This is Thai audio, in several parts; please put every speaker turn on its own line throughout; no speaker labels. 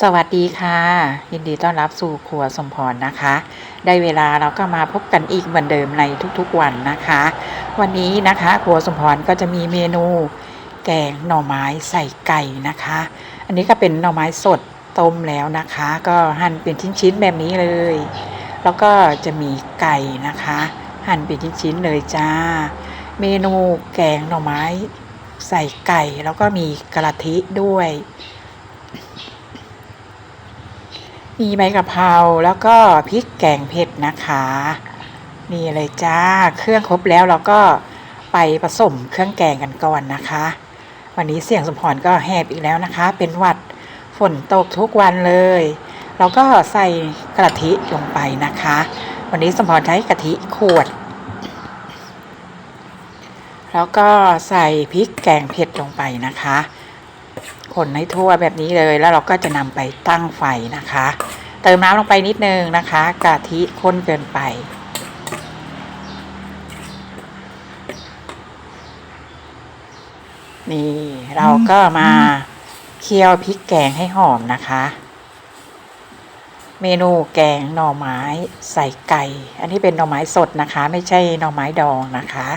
สวัสดีค่ะ ยินดีต้อนรับสู่ครัวสมพรนะคะ ได้เวลาเราก็มาพบกันอีกเหมือนเดิมในทุกๆวันนะคะ วันนี้นะคะครัวสมพรก็จะมีเมนู แกงหน่อไม้ใส่ไก่นะคะ อันนี้ก็เป็นหน่อไม้สดต้มแล้วนะคะ ก็หั่นเป็นชิ้นๆแบบนี้เลย แล้วก็จะมีไก่นะคะ หั่นเป็นชิ้นๆเลยจ้า เมนูแกงหน่อไม้ใส่ไก่ แล้วก็มีกระทิด้วย มีใบกะเพราแล้วก็พริกแกงเผ็ดนะคะนี่เลยจ้า เครื่องครบแล้วเราก็ไปผสมเครื่องแกงกันก่อนนะคะ วันนี้เสียงสมพรก็แหบอีกแล้วนะคะ เป็นหวัดฝนตกทุกวันเลย เราก็ใส่กะทิลงไปนะคะ วันนี้สมพรใช้กะทิขวด แล้วก็ใส่พริกแกงเผ็ดลงไปนะคะ คนให้ทั่วแบบนี้เลยแล้วเราก็จะนำไปตั้งไฟนะคะ เติมน้ำลงไปนิดนึงนะคะ กะทิข้นเกินไป นี่เราก็มาเคี่ยวพริกแกงให้หอมนะคะ เมนูแกงหน่อไม้ใส่ไก่ อันนี้เป็นหน่อไม้สดนะคะ ไม่ใช่หน่อไม้ดองนะคะ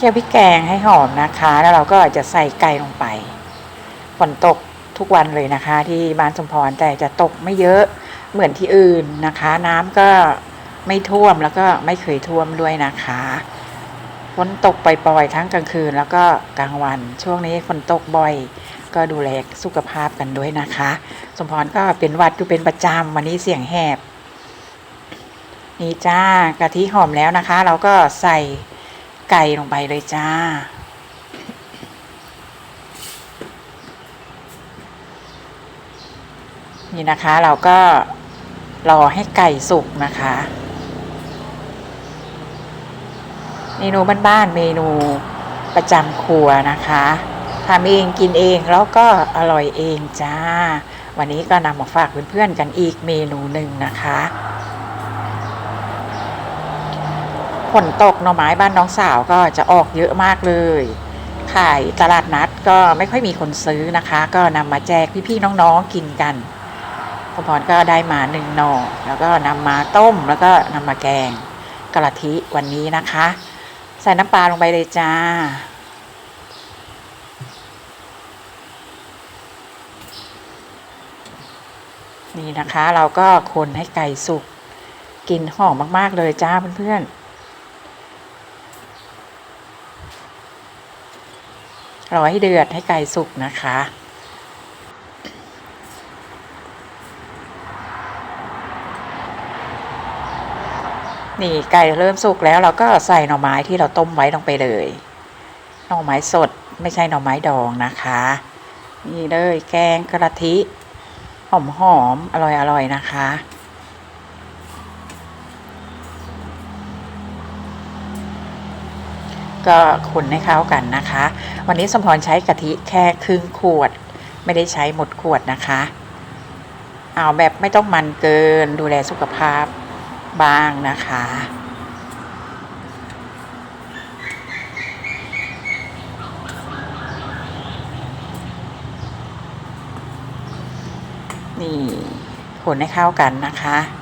เคี่ยวพริกแกงให้หอมนะคะ แล้วเราก็จะใส่ไก่ลงไปฝนตกทุกวันเลยนะคะ ที่บ้านสมพรแต่จะตกไม่เยอะเหมือนที่อื่นนะคะ น้ำก็ไม่ท่วมแล้วก็ไม่เคยท่วมด้วยนะคะฝนตกปล่อยๆทั้งกลางคืนแล้วก็กลางวัน ช่วงนี้ฝนตกบ่อย ก็ดูแลสุขภาพกันด้วยนะคะ สมพรก็เป็นวัดอยู่เป็นประจำวันนี้เสียงแหบนี่จ้ากะทิหอมแล้วนะคะ เราก็ใส่ ไก่ลงไปเลยจ้า นี่นะคะเราก็รอให้ไก่สุกนะคะ เมนูบ้านๆเมนูประจำครัวนะคะทำเองกินเองแล้วก็อร่อยเองจ้า วันนี้ก็นำมาฝากเพื่อนๆกันอีกเมนูหนึ่งนะคะ ฝนตกหน่อไม้บ้านน้องสาวก็จะออกเยอะมากเลย ขายตลาดนัดก็ไม่ค่อยมีคนซื้อนะคะ ก็นำมาแจกพี่ๆน้องๆกินกันพอพรก็ได้มาหนึ่งหน่อแล้วก็นำมาต้มแล้วก็นำมาแกงกะทิวันนี้นะคะ ใส่น้ำปลาลงไปเลยจ้านี่นะคะเราก็คนให้ไก่สุกกลิ่นหอมมาก ๆ เลยจ้าเพื่อน ๆ รอให้เดือดให้ไก่สุกนะคะ นี่ไก่เริ่มสุกแล้วเราก็ใส่หน่อไม้ที่เราต้มไว้ลงไปเลย หน่อไม้สดไม่ใช่หน่อไม้ดองนะคะ นี่เลยแกงกระทิหอมหอมอร่อยอร่อยนะคะ ก็คนให้เข้ากันนะคะ วันนี้สมพรใช้กะทิแค่ครึ่งขวด ไม่ได้ใช้หมดขวดนะคะ เอาแบบไม่ต้องมันเกินดูแลสุขภาพบ้างนะคะนี่คนให้เข้ากันนะคะ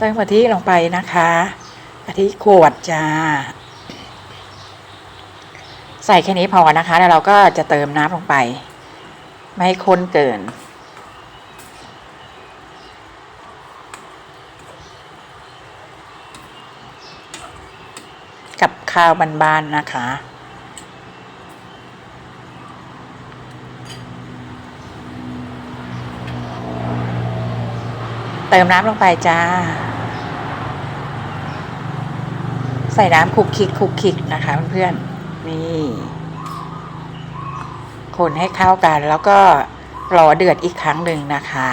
เติมกะทิลงไปนะคะกะทิขวดจ้า ใส่แค่นี้พอนะคะ แล้วเราก็จะเติมน้ำลงไป ไม่ให้ข้นเกินกับข้าวบานๆนะคะ เติมน้ำลงไปจ้า ใส่น้ำคลุกคลิกคลุกคลิกนะคะเพื่อนๆนี่ คนให้เข้ากันแล้วก็รอเดือดอีกครั้งหนึ่งนะคะ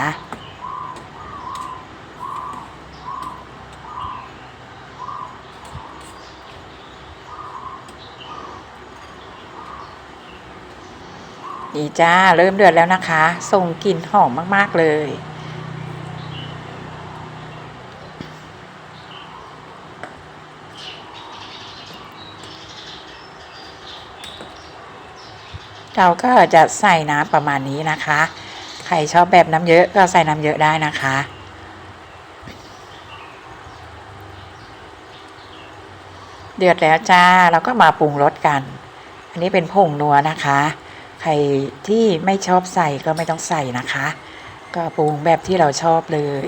นี่จ้า เริ่มเดือดแล้วนะคะส่งกลิ่นหอมมาก ๆ เลย เราก็จะใส่น้ำประมาณนี้นะคะ ใครชอบแบบน้ำเยอะก็ใส่น้ำเยอะได้นะคะ เดือดแล้วจ้าเราก็มาปรุงรสกัน อันนี้เป็นผงนัวนะคะ ใครที่ไม่ชอบใส่ก็ไม่ต้องใส่นะคะ ก็ปรุงแบบที่เราชอบเลย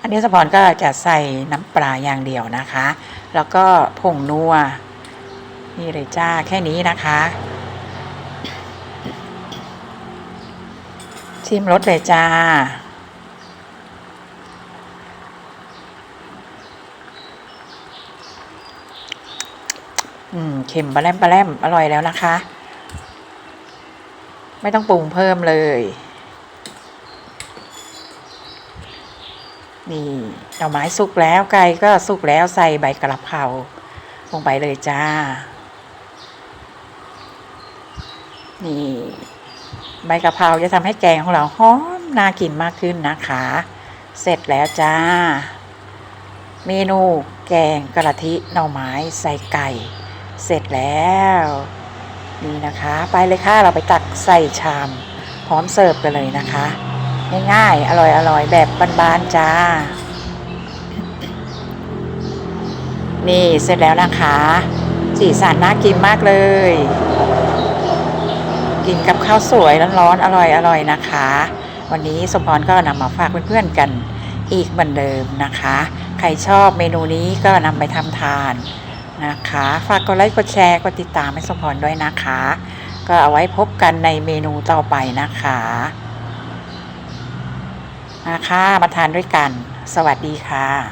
อันนี้สปอนก็จะใส่น้ำปลาอย่างเดียวนะคะ แล้วก็ผงนัว นี่เลยจ้าแค่นี้นะคะ ชิมรสเลยจ้า อืมเค็มปลาแรมปลาแรมอร่อยแล้วนะคะ ไม่ต้องปรุงเพิ่มเลย นี่หน่อไม้สุกแล้วไก่ก็สุกแล้วใส่ใบกระเพราลงไปเลยจ้า นี่ใบกะเพราจะทำให้แกงของเราหอมน่ากินมากขึ้นนะคะ เสร็จแล้วจ้า เมนูแกงกะทิหน่อไม้ใส่ไก่ เสร็จแล้วนี่นะคะ ไปเลยค่ะเราไปตักใส่ชาม พร้อมเสิร์ฟกันเลยนะคะ ง่ายๆอร่อยๆ แบบบานๆจ้า นี่เสร็จแล้วนะคะ สีสันน่ากินมากเลย กินกับข้าวสวยร้อนๆอร่อยๆนะคะ วันนี้สมพรก็นำมาฝากเพื่อนๆกันอีกเหมือนเดิมนะคะ ใครชอบเมนูนี้ก็นำไปทำทานนะคะ ฝากกดไลค์กดแชร์กดติดตามให้สมพรด้วยนะคะ ก็เอาไว้พบกันในเมนูต่อไปนะคะนะคะมาทานด้วยกัน สวัสดีค่ะ